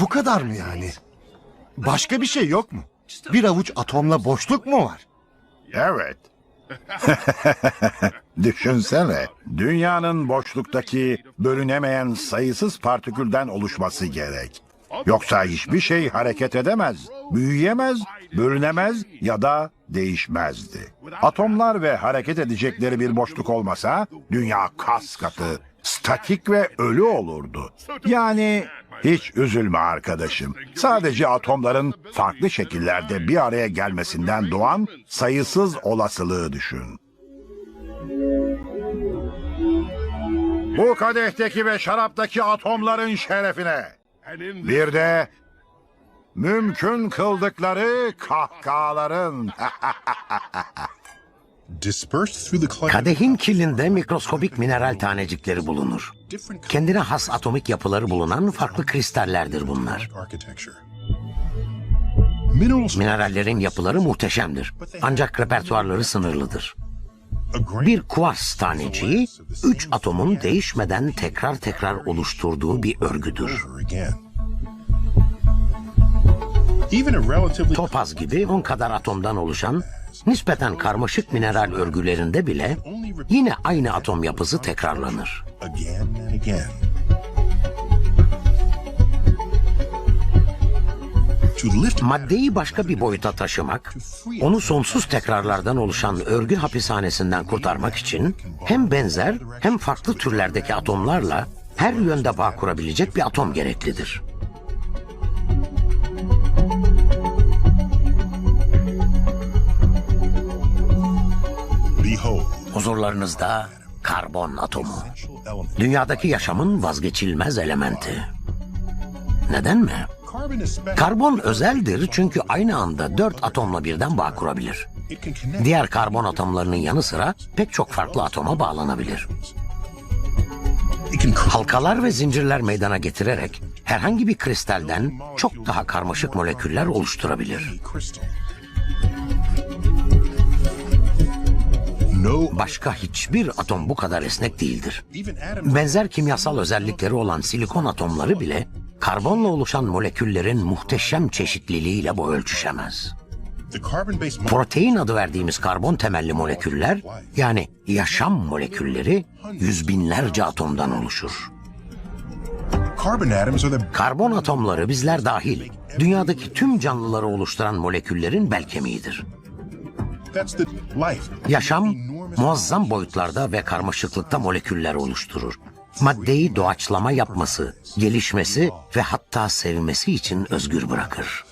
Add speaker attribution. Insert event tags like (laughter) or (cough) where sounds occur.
Speaker 1: Bu kadar mı yani? Başka bir şey yok mu? Bir avuç atomla boşluk mu var?
Speaker 2: Evet. (laughs) Düşünsene, dünyanın boşluktaki bölünemeyen sayısız partikülden oluşması gerek. Yoksa hiçbir şey hareket edemez, büyüyemez, bölünemez ya da değişmezdi. Atomlar ve hareket edecekleri bir boşluk olmasa dünya kas katı, statik ve ölü olurdu. Yani hiç üzülme arkadaşım. Sadece atomların farklı şekillerde bir araya gelmesinden doğan sayısız olasılığı düşün. Bu kadehteki ve şaraptaki atomların şerefine. Bir de mümkün kıldıkları kahkahaların. (laughs)
Speaker 3: Kadehin kilinde mikroskobik mineral tanecikleri bulunur. Kendine has atomik yapıları bulunan farklı kristallerdir bunlar. Minerallerin yapıları muhteşemdir. Ancak repertuarları sınırlıdır. Bir kuars taneciği, üç atomun değişmeden tekrar tekrar oluşturduğu bir örgüdür. Topaz gibi on kadar atomdan oluşan, nispeten karmaşık mineral örgülerinde bile yine aynı atom yapısı tekrarlanır. Maddeyi başka bir boyuta taşımak, onu sonsuz tekrarlardan oluşan örgü hapishanesinden kurtarmak için hem benzer hem farklı türlerdeki atomlarla her yönde bağ kurabilecek bir atom gereklidir. Huzurlarınızda karbon atomu. Dünyadaki yaşamın vazgeçilmez elementi. Neden mi? Karbon özeldir çünkü aynı anda dört atomla birden bağ kurabilir. Diğer karbon atomlarının yanı sıra pek çok farklı atoma bağlanabilir. Halkalar ve zincirler meydana getirerek herhangi bir kristalden çok daha karmaşık moleküller oluşturabilir. Başka hiçbir atom bu kadar esnek değildir. Benzer kimyasal özellikleri olan silikon atomları bile karbonla oluşan moleküllerin muhteşem çeşitliliğiyle bu ölçüşemez. Protein adı verdiğimiz karbon temelli moleküller yani yaşam molekülleri yüz binlerce atomdan oluşur. Karbon atomları bizler dahil dünyadaki tüm canlıları oluşturan moleküllerin bel kemiğidir. Yaşam muazzam boyutlarda ve karmaşıklıkta moleküller oluşturur. Maddeyi doğaçlama yapması, gelişmesi ve hatta sevmesi için özgür bırakır.